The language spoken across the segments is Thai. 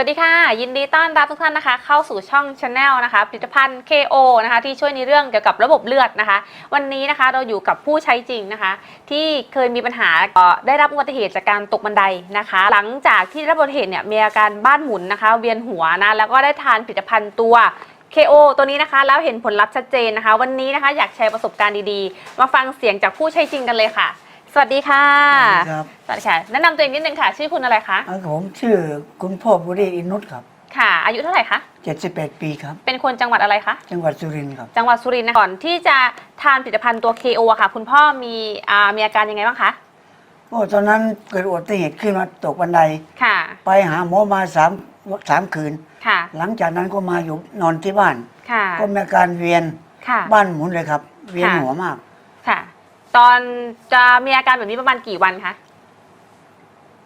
สวัสดีค่ะ ยินดีต้อนรับทุกท่านนะคะ เข้าสู่ช่อง Channel นะคะผลิตภัณฑ์ KO นะคะที่ช่วยในเรื่องเกี่ยวกับระบบเลือดนะคะ วันนี้นะคะเราอยู่กับผู้ใช้จริงนะคะ ที่เคยมีปัญหาเอ่อได้รับอุบัติเหตุจากการตกบันไดนะคะ หลังจากที่ได้รับอุบัติเหตุเนี่ยมีอาการบ้านหมุนนะคะ เวียนหัวนะแล้วก็ได้ทานผลิตภัณฑ์ตัว KO ตัวนี้นะคะแล้วเห็นผลลัพธ์ชัดเจนนะคะ วันนี้นะคะอยากแชร์ประสบการณ์ดีๆ มาฟังเสียงจากผู้ใช้จริงกันเลยค่ะ สวัสดีค่ะ ครับสวัสดีค่ะ แนะนำตัวเองนิดนึงค่ะ ชื่อคุณอะไรคะอ่าผมชื่อคุณพ่อบุรีอินุตครับ ค่ะ อายุเท่าไหร่คะ78ปีครับ เป็นคนจังหวัดอะไรคะ จังหวัดสุรินทร์ครับ จังหวัดสุรินทร์นะก่อนที่จะทานผลิตภัณฑ์ตัว KO อะค่ะ คุณพ่อมีอ่ามีอาการยังไงบ้างคะ โอ้ตอนนั้นเกิดอุบัติเหตุขึ้นมาตกบันได ค่ะ ไปหาหมอมาสามสามคืน ค่ะ หลังจากนั้นก็มาอยู่นอนที่บ้าน ค่ะ ก็มีอาการเวียนค่ะ บ้านหมุนเลยครับ เวียนค่ะ หัวมาก ค่ะ ตอนจะมีอาการแบบนี้ประมาณกี่วันคะ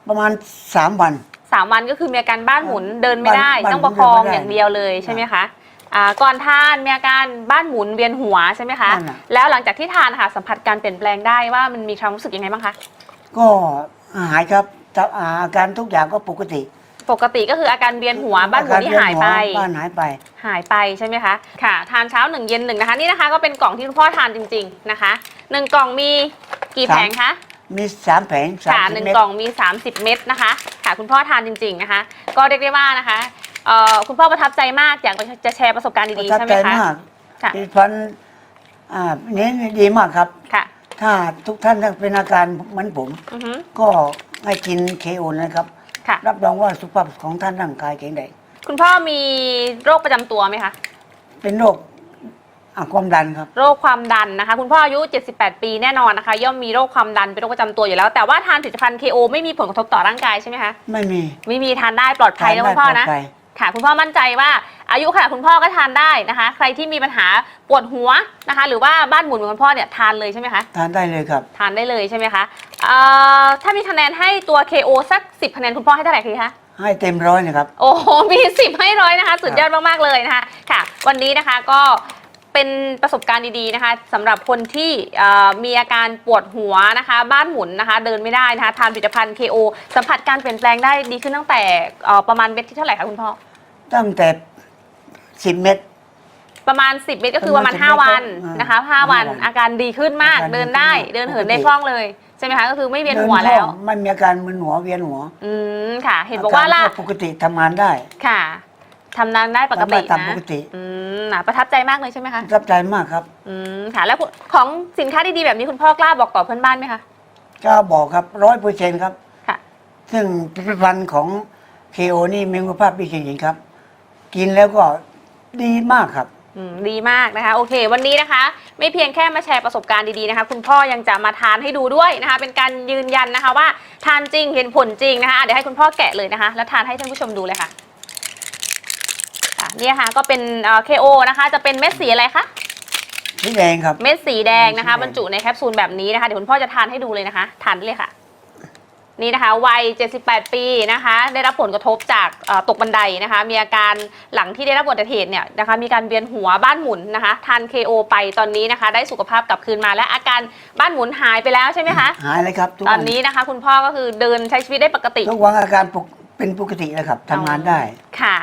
ประมาณสามวัน สามวันก็คือมีอาการบ้านหมุนเดินไม่ได้ บ้านต้องประคองบ้านหมุนเดินไม่ได้อย่างเดียวเลยใช่ไหมคะอ่าก่อนทานมีอาการบ้านหมุนเวียนหัวใช่ไหมคะ นั่นน่ะ แล้วหลังจากที่ทานค่ะสัมผัสการเปลี่ยนแปลงได้ว่ามันมีความรู้สึกยังไงบ้างคะ ก็หายครับแต่อาการทุกอย่างก็ปกติ ปกติก็คืออาการเวียนหัวบ้านหมุนที่หายไปอการเวีนหัวบ้านหายไป หายไปใช่ไหมคะค่ะ ทานเช้าหนึ่งเย็นหนึ่งนะคะ นี่นะคะก็เป็นกล่องที่คุณพ่อทานจริง ๆนะคะหนึ่งกล่องมีกี่สาม แผงคะ มีสามแผงสามค่ะสิหบนึ่งเม็ดกล่องมี 30 เม็ดนะคะค่ะคุณพ่อทานจริง ๆนะคะ ก็เรียกได้ว่านะคะเอ่อคุณพ่อประทับใจมากอยากจะแชร์ประสบการณ์ประดีๆทับใช่ไหมใจคะมากค่ะผลิตภัณฑ์อ่านี้ดีมากครับ ค่ะถ้าทุกท่านเป็นอาการเหมือนผม อือฮึก็ให้กินเคโอนะครับ ค่ะ รับรองว่าสุขภาพของท่านร่างกายแข็งแรงคุณพ่อมีโรคประจำตัวไหมคะ เป็นโรคอะความดันครับ โรคความดันนะคะ คุณพ่ออายุ 78 ปีแน่นอนนะคะ ย่อมมีโรคความดันเป็นโรคประจำตัวอยู่แล้ว แต่ว่าทานผลิตภัณฑ์ KO ไม่มีผลกระทบต่อร่างกายใช่ไหมคะ ไม่มีไม่มีทานได้ปลอดภัยนะคุณพ่อนะ ทาได้ปลดภัย ค่ะคุณพ่อมั่นใจว่าอายุขนาดคุณพ่อก็ทานได้นะคะ ใครที่มีปัญหาปวดหัวนะคะ หรือว่าบ้านหมุนเหมือนคุณพ่อเนี่ยทานเลยใช่ไหมคะทานได้เลยครับทานได้เลยใช่ไหมคะเอ่อถ้ามีคะแนนให้ตัว KO สัก 10 คะแนนคุณพ่อให้เท่าไหร่คะให้เต็มร้อยนะครับ โอ้โหมี 10 ให้ร้อยนะคะ สุดยอดมากๆเลยนะคะค่ะ วันนี้นะคะก็เป็นประสบการณ์ดีๆนะคะสำหรับคนที่เอ่อมีอาการปวดหัวนะคะ บ้านหมุนนะคะ เดินไม่ได้นะคะทานผลิตภัณฑ์ KO สัมผัสการเปลี่ยนแปลงได้ดีขึ้นตั้งแต่เอ่อประมาณเม็ดที่เท่าไหร่คะคุณพ่อ ตั้งแต่สิบเม็ด ประมาณ 10 เมตรก็คือประมาณ ประมาณ5 วันอ่านนะคะ5ห้าวัวันนอาการดีขึ้นมาก อาการดีเดินได้ขึ้นมากเดินเหินปกติได้คล่องเลย ใช่ไหมคะ ก็คือไม่เวียนหัวแล้วเดินคองไม่มีอาการมึนหัวเวียนหัวอืม ค่ะ เห็นบอกว่าล่ะรปกติทำงานได้ ค่ะทำงานได้ปกติทำได้ตามนะปกติ อืมน่ะประทับใจมากเลยใช่ไหมคะ รับใจมากครับอืม ค่ะ แล้วคุณของสินค้าดีๆแบบนี้คุณพ่อกล้าบอกต่อเพื่อนบ้านไหมคะก็บอกครับร้อยเปอร์เซ็นต์ครับ ค่ะ ซึ่งผลิตภัณฑ์ของเคโอนี่มีคุณภาพดีจริงๆครับ กินแล้วก็ดีมากครับ อืมดีมากนะคะ โอเค วันนี้นะคะ ไม่เพียงแค่มาแชร์ประสบการณ์ดีๆนะคะ คุณพ่อยังจะมาทานให้ดูด้วยนะคะ เป็นการยืนยันนะคะว่าทานจริงเห็นผลจริงนะคะอะเดี๋ยวให้คุณพ่อแกะเลยนะคะ แล้วทานให้ท่านผู้ชมดูเลยค่ะค่ะเนี่ยค่ะ ก็เป็นเอ่อ KO นะคะ จะเป็นเม็ดสีอะไรคะสีแดงครับ เม็ดสีแดงนะคะสีแดงบรรจุในแคปซูลแบบนี้นะคะเดี๋ยวคุณพ่อจะทานให้ดูเลยนะคะ ทานได้เลยค่ะ นี่นะคะวัย 78 ปีนะคะ ได้รับผลกระทบจากเอ่อตกบันไดนะคะ มีอาการหลังที่ได้รับอุบัติเหตุเนี่ยนะคะ มีการเวียนหัวบ้านหมุนนะคะทาน KO ไปตอนนี้นะคะ ได้สุขภาพกลับคืนมาและอาการบ้านหมุนหายไปแล้วใช่ไหมคะหายเลยครับทุกตอวันนนี้นะคะ คุณพ่อก็คือเดินใช้ชีวิตได้ปกติ ทุกวันอาการปกเป็นปกติแล้วครับทำงานได้ค่ะ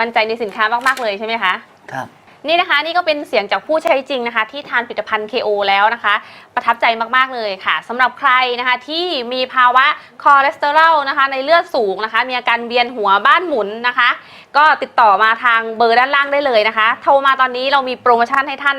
มั่นใจในสินค้ามากๆเลยใช่ไหมคะ ครับ นี่นะคะนี่ก็เป็นเสียงจากผู้ใช้จริงนะคะ ที่ทานผลิตภัณฑ์ KO แล้วนะคะ ประทับใจมากๆเลยค่ะสำหรับใครนะคะที่มีภาวะคอเลสเตอรอลนะคะ ในเลือดสูงนะคะ มีอาการเวียนหัวบ้านหมุนนะคะ ก็ติดต่อมาทางเบอร์ด้านล่างได้เลยนะคะ โทรมาตอนนี้เรามีโปรโมชั่นให้ท่าน